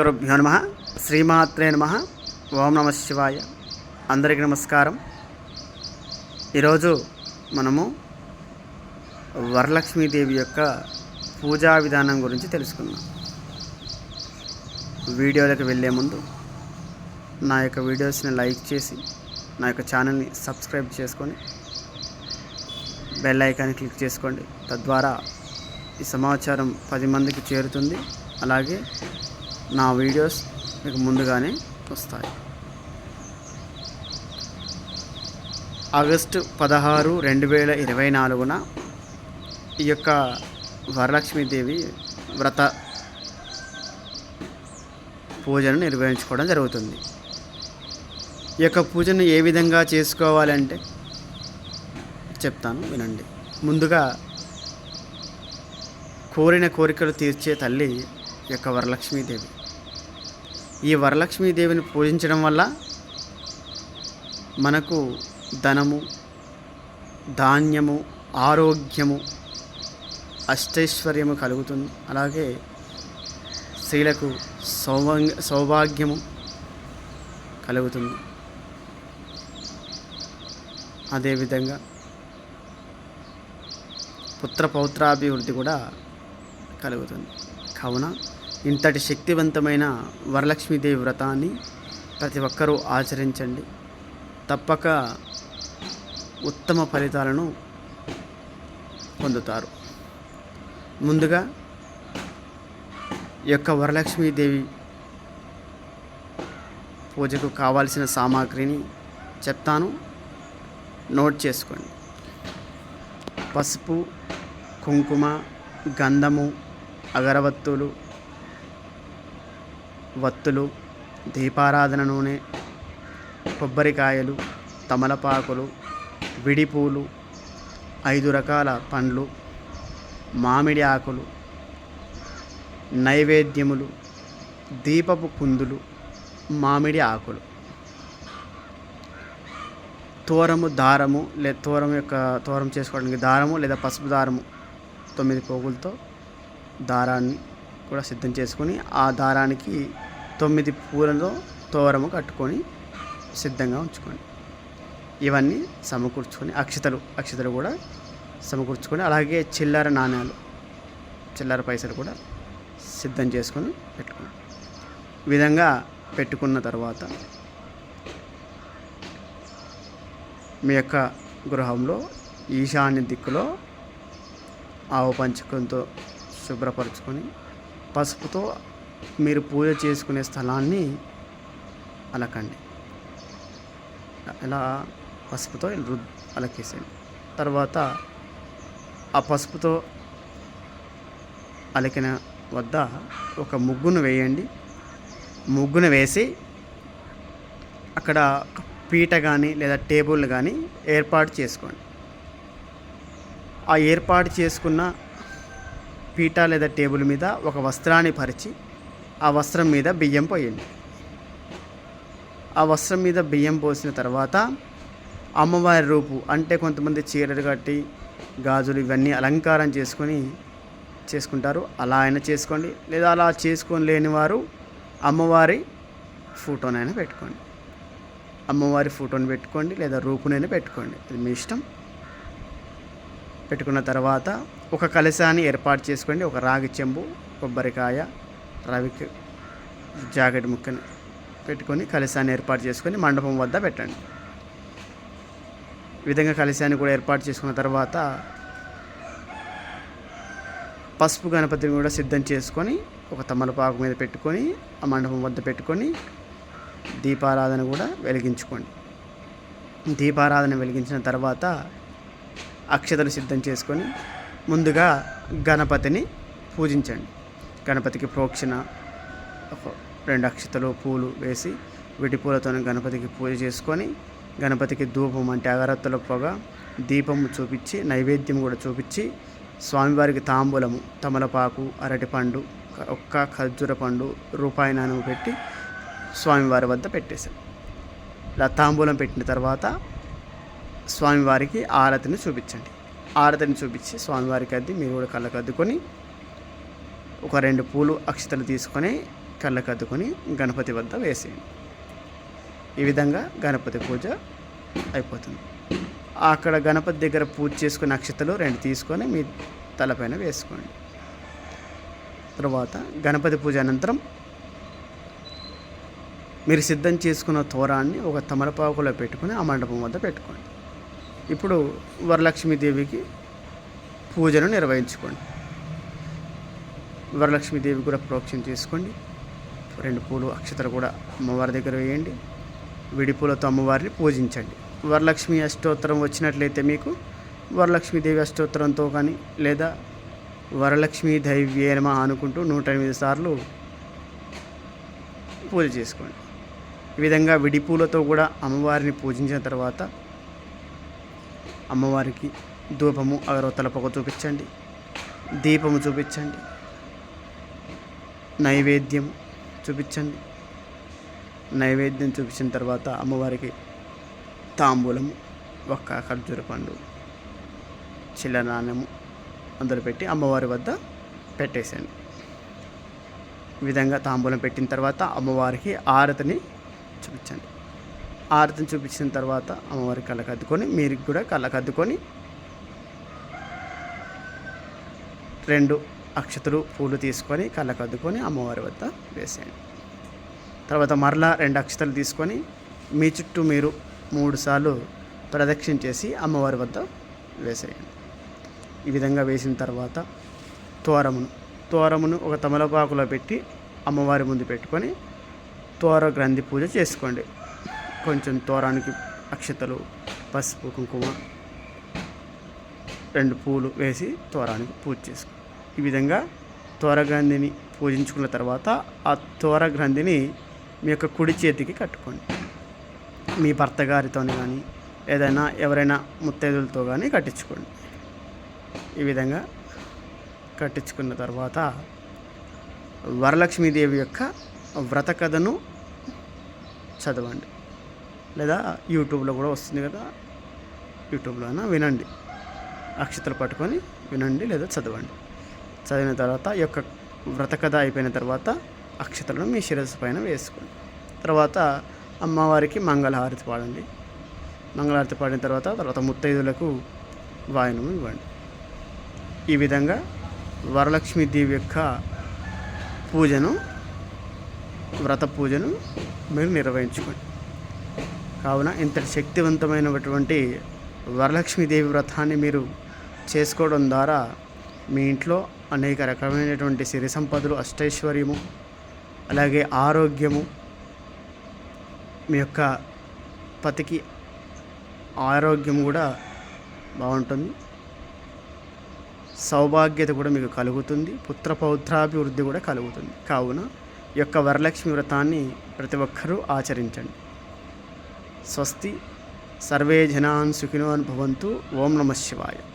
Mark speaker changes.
Speaker 1: గురుభ్యో నమ. శ్రీమాత్రే నమ. ఓం నమ శివాయ. అందరికీ నమస్కారం. ఈరోజు మనము వరలక్ష్మీదేవి యొక్క పూజా విధానం గురించి తెలుసుకుందాం. వీడియోలకు వెళ్ళే ముందు నా యొక్క వీడియోస్ని లైక్ చేసి నా యొక్క ఛానల్ని సబ్స్క్రైబ్ చేసుకొని బెల్ ఐకాన్ని క్లిక్ చేసుకోండి. తద్వారా ఈ సమాచారం పది మందికి చేరుతుంది. అలాగే నా వీడియోస్ మీకు ముందుగానే వస్తాయి. ఆగస్టు పదహారు రెండు వేల ఇరవై నాలుగున ఈ యొక్క వరలక్ష్మీదేవి వ్రత పూజను నిర్వహించుకోవడం జరుగుతుంది. ఈ యొక్క పూజను ఏ విధంగా చేసుకోవాలంటే చెప్తాను వినండి. ముందుగా కోరిన కోరికలు తీర్చే తల్లి ఈ యొక్క వరలక్ష్మీదేవి. ఈ వరలక్ష్మీదేవిని పూజించడం వల్ల మనకు ధనము ధాన్యము ఆరోగ్యము అష్టైశ్వర్యము కలుగుతుంది. అలాగే స్త్రీలకు సౌభాగ్య సౌభాగ్యము కలుగుతుంది. అదేవిధంగా పుత్ర పౌత్రాభివృద్ధి కూడా కలుగుతుంది. కావున ఇంతటి శక్తివంతమైన వరలక్ష్మీదేవి వ్రతాన్ని ప్రతి ఒక్కరూ ఆచరించండి. తప్పక ఉత్తమ ఫలితాలను పొందుతారు. ముందుగా ఈ యొక్క వరలక్ష్మీదేవి పూజకు కావాల్సిన సామాగ్రిని చెప్తాను. నోట్ చేసుకోండి. పసుపు కుంకుమ గంధము అగరవత్తులు వత్తులు దీపారాధన నూనె కొబ్బరికాయలు తమలపాకులు విడిపూలు ఐదు రకాల పండ్లు మామిడి ఆకులు నైవేద్యములు దీపపు కుందులు మామిడి ఆకులు. తోరము దారము లే తోరం యొక్క తోరం చేసుకోవడానికి దారము లేదా పసుపు దారము తొమ్మిది పోగులతో దారాన్ని కూడా సిద్ధం చేసుకొని ఆ దారానికి తొమ్మిది పూలతో తోరము కట్టుకొని సిద్ధంగా ఉంచుకోండి. ఇవన్నీ సమకూర్చుకొని అక్షతలు అక్షతలు కూడా సమకూర్చుకొని అలాగే చిల్లర నాణ్యాలు చిల్లర పైసలు కూడా సిద్ధం చేసుకొని పెట్టుకోండి. విధంగా పెట్టుకున్న తర్వాత మీ యొక్క గృహంలో ఈశాన్య దిక్కులో ఆవు పంచకంతో శుభ్రపరచుకొని పసుపుతో మీరు పూజ చేసుకునే స్థలాన్ని అలకండి. ఇలా పసుపుతో రు అలకేసేయండి. తర్వాత ఆ పసుపుతో అలికిన వద్ద ఒక ముగ్గును వేయండి. ముగ్గును వేసి అక్కడ పీట కానీ లేదా టేబుల్ కానీ ఏర్పాటు చేసుకోండి. ఆ ఏర్పాటు చేసుకున్న పీట లేదా టేబుల్ మీద ఒక వస్త్రాన్ని పరిచి ఆ వస్త్రం మీద బియ్యం పోయింది. ఆ వస్త్రం మీద బియ్యం పోసిన తర్వాత అమ్మవారి రూపు అంటే కొంతమంది చీరలు కట్టి గాజులు ఇవన్నీ అలంకారం చేసుకొని చేసుకుంటారు. అలా అయినా చేసుకోండి. లేదా అలా చేసుకొని లేని వారు అమ్మవారి ఫోటోనైనా పెట్టుకోండి. అమ్మవారి ఫోటోని పెట్టుకోండి లేదా రూపునైనా పెట్టుకోండి. అది మీ ఇష్టం. పెట్టుకున్న తర్వాత ఒక కలశాన్ని ఏర్పాటు చేసుకోండి. ఒక రాగి చెంబు కొబ్బరికాయ రవికి జాకెట్ ముక్కని పెట్టుకొని కలశాన్ని ఏర్పాటు చేసుకొని మండపం వద్ద పెట్టండి. ఈ విధంగా కలశాన్ని కూడా ఏర్పాటు చేసుకున్న తర్వాత పసుపు గణపతిని కూడా సిద్ధం చేసుకొని ఒక తమలపాకు మీద పెట్టుకొని ఆ మండపం వద్ద పెట్టుకొని దీపారాధన కూడా వెలిగించుకోండి. దీపారాధన వెలిగించిన తర్వాత అక్షతలు సిద్ధం చేసుకొని ముందుగా గణపతిని పూజించండి. గణపతికి ప్రోక్షణ రెండు అక్షతలు పూలు వేసి విడి పూలతో గణపతికి పూజ చేసుకొని గణపతికి ధూపం అంటే అగరత్తుల పొగ దీపము చూపించి నైవేద్యం కూడా చూపించి స్వామివారికి తాంబూలము తమలపాకు అరటిపండు ఒక్క ఖర్జూర పండు రూపాయి నాణం పెట్టి స్వామివారి వద్ద పెట్టేశాం ఇలా తాంబూలం పెట్టిన తర్వాత స్వామివారికి ఆరతిని చూపించండి. ఆరతిని చూపించి స్వామివారికి అద్ది మీరు కూడా కళ్ళకు అద్దుకొని ఒక రెండు పూలు అక్షతలు తీసుకొని కళ్ళకద్దుకొని గణపతి వద్ద వేసేయండి. ఈ విధంగా గణపతి పూజ అయిపోతుంది. అక్కడ గణపతి దగ్గర పూజ చేసుకున్న అక్షతలు రెండు తీసుకొని మీ తలపైన వేసుకోండి. తర్వాత గణపతి పూజ అనంతరం మీరు సిద్ధం చేసుకున్న తోరాన్ని ఒక తమలపాకులో పెట్టుకుని ఆ మండపం వద్ద పెట్టుకోండి. ఇప్పుడు వరలక్ష్మీదేవికి పూజను నిర్వహించుకోండి. వరలక్ష్మీదేవి కూడా ప్రోక్షణ చేసుకోండి. రెండు పూలు అక్షతలు కూడా అమ్మవారి దగ్గర వేయండి. విడి పూలతో అమ్మవారిని పూజించండి. వరలక్ష్మి అష్టోత్తరం వచ్చినట్లయితే మీకు వరలక్ష్మీదేవి అష్టోత్తరంతో కానీ లేదా వరలక్ష్మీ దైవ్యేనమ అనుకుంటూ నూట ఎనిమిది సార్లు పూజ చేసుకోండి. ఈ విధంగా విడి పూలతో కూడా అమ్మవారిని పూజించిన తర్వాత అమ్మవారికి ధూపము అగరవత్తల పొగ చూపించండి. దీపము చూపించండి. నైవేద్యం చూపించండి. నైవేద్యం చూపించిన తర్వాత అమ్మవారికి తాంబూలము ఒక్క ఖర్జూర పండు చిల్ల నాణ్యము అందులో పెట్టి అమ్మవారి వద్ద పెట్టేసేయండి. ఈ విధంగా తాంబూలం పెట్టిన తర్వాత అమ్మవారికి ఆరతిని చూపించండి. ఆరతిని చూపించిన తర్వాత అమ్మవారి కళ్ళకద్దుకొని మీరు కూడా కళ్ళకద్దుకొని రెండు అక్షతలు పూలు తీసుకొని కళ్ళకద్దుకొని అమ్మవారి వద్ద వేసేయండి. తర్వాత మరలా రెండు అక్షతలు తీసుకొని మీ చుట్టూ మీరు మూడుసార్లు ప్రదక్షిణ చేసి అమ్మవారి వద్ద వేసేయండి. ఈ విధంగా వేసిన తర్వాత తోరమును తోరమును ఒక తమలపాకులో పెట్టి అమ్మవారి ముందు పెట్టుకొని తోర గ్రంథి పూజ చేసుకోండి. కొంచెం తోరానికి అక్షతలు పసుపు కుంకుమ రెండు పూలు వేసి తోరానికి పూజ చేసుకోండి. ఈ విధంగా తోరగ్రంథిని పూజించుకున్న తర్వాత ఆ తోర గ్రంథిని మీ యొక్క కుడి చేతికి కట్టుకోండి. మీ భర్త గారితో కానీ ఏదైనా ఎవరైనా ముత్తైదులతో కానీ కట్టించుకోండి. ఈ విధంగా కట్టించుకున్న తర్వాత వరలక్ష్మీదేవి యొక్క వ్రత కథను చదవండి. లేదా యూట్యూబ్లో కూడా వస్తుంది కదా యూట్యూబ్లో అయినా వినండి. అక్షతలు పట్టుకొని వినండి లేదా చదవండి. చదివిన తర్వాత ఈ యొక్క వ్రత కథ అయిపోయిన తర్వాత అక్షతలను మీ శిరస్సు పైన వేసుకోండి. తర్వాత అమ్మవారికి మంగళహారతి పాడండి. మంగళహారతి పాడిన తర్వాత తర్వాత ముత్తైదులకు వాయనం ఇవ్వండి. ఈ విధంగా వరలక్ష్మీదేవి యొక్క పూజను వ్రత పూజను మీరు నిర్వహించుకోండి. కావున ఇంతటి శక్తివంతమైనటువంటి వరలక్ష్మీదేవి వ్రతాన్ని మీరు చేసుకోవడం ద్వారా మీ ఇంట్లో అనేక రకమైనటువంటి సిరి సంపదలు అష్టైశ్వర్యము అలాగే ఆరోగ్యము మీ యొక్క పతికి ఆరోగ్యం కూడా బాగుంటుంది. సౌభాగ్యత కూడా మీకు కలుగుతుంది. పుత్ర పౌత్రాభివృద్ధి కూడా కలుగుతుంది. కావున ఈ యొక్క వరలక్ష్మి వ్రతాన్ని ప్రతి ఒక్కరూ ఆచరించండి. స్వస్తి. సర్వే జనాన్ సుఖినో భవంతు ఓం నమ శివాయ.